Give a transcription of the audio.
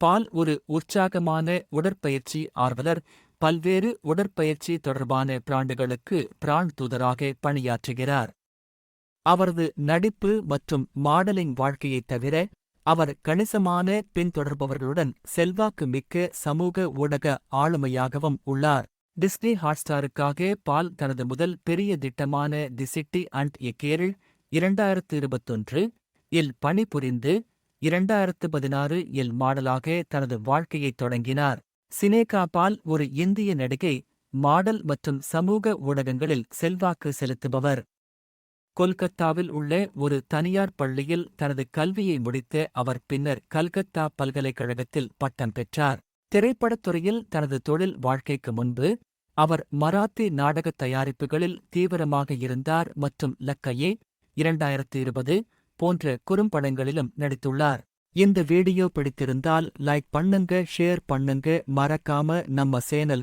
பால் ஒரு உற்சாகமான உடற்பயிற்சி ஆர்வலர். பல்வேறு உடற்பயிற்சி தொடர்பான பிராண்டுகளுக்கு பிராண்ட் தூதராக பணியாற்றுகிறார். அவரது நடிப்பு மற்றும் மாடலிங் வாழ்க்கையைத் தவிர அவர் கணிசமான பின்தொடர்பவர்களுடன் செல்வாக்கு மிக்க சமூக ஊடக ஆளுமையாகவும் உள்ளார். டிஸ்னி ஹாட்ஸ்டாருக்காக பால் தனது முதல் பெரிய திட்டமான the city and a Kerala இரண்டாயிரத்து இருபத்தொன்று இல் பணிபுரிந்து இரண்டாயிரத்து பதினாறு இல் மாடலாக தனது வாழ்க்கையைத் தொடங்கினார். சினேகா பால் ஒரு இந்திய நடிகை மாடல் மற்றும் சமூக ஊடகங்களில் செல்வாக்கு செலுத்துபவர். கொல்கத்தாவில் உள்ள ஒரு தனியார் பள்ளியில் தனது கல்வியை முடித்த அவர் பின்னர் கல்கத்தா பல்கலைக்கழகத்தில் பட்டம் பெற்றார். திரைப்படத் துறையில் தனது தொழில் வாழ்க்கைக்கு முன்பு அவர் மராத்தி நாடகத் தயாரிப்புகளில் தீவிரமாக இருந்தார் மற்றும் லக்கையே இரண்டாயிரத்து இருபது போன்ற குறும்படங்களிலும் நடித்துள்ளார். இந்த வீடியோ பிடித்திருந்தால் லைக் பண்ணுங்க ஷேர் பண்ணுங்க மறக்காம நம்ம சேனல்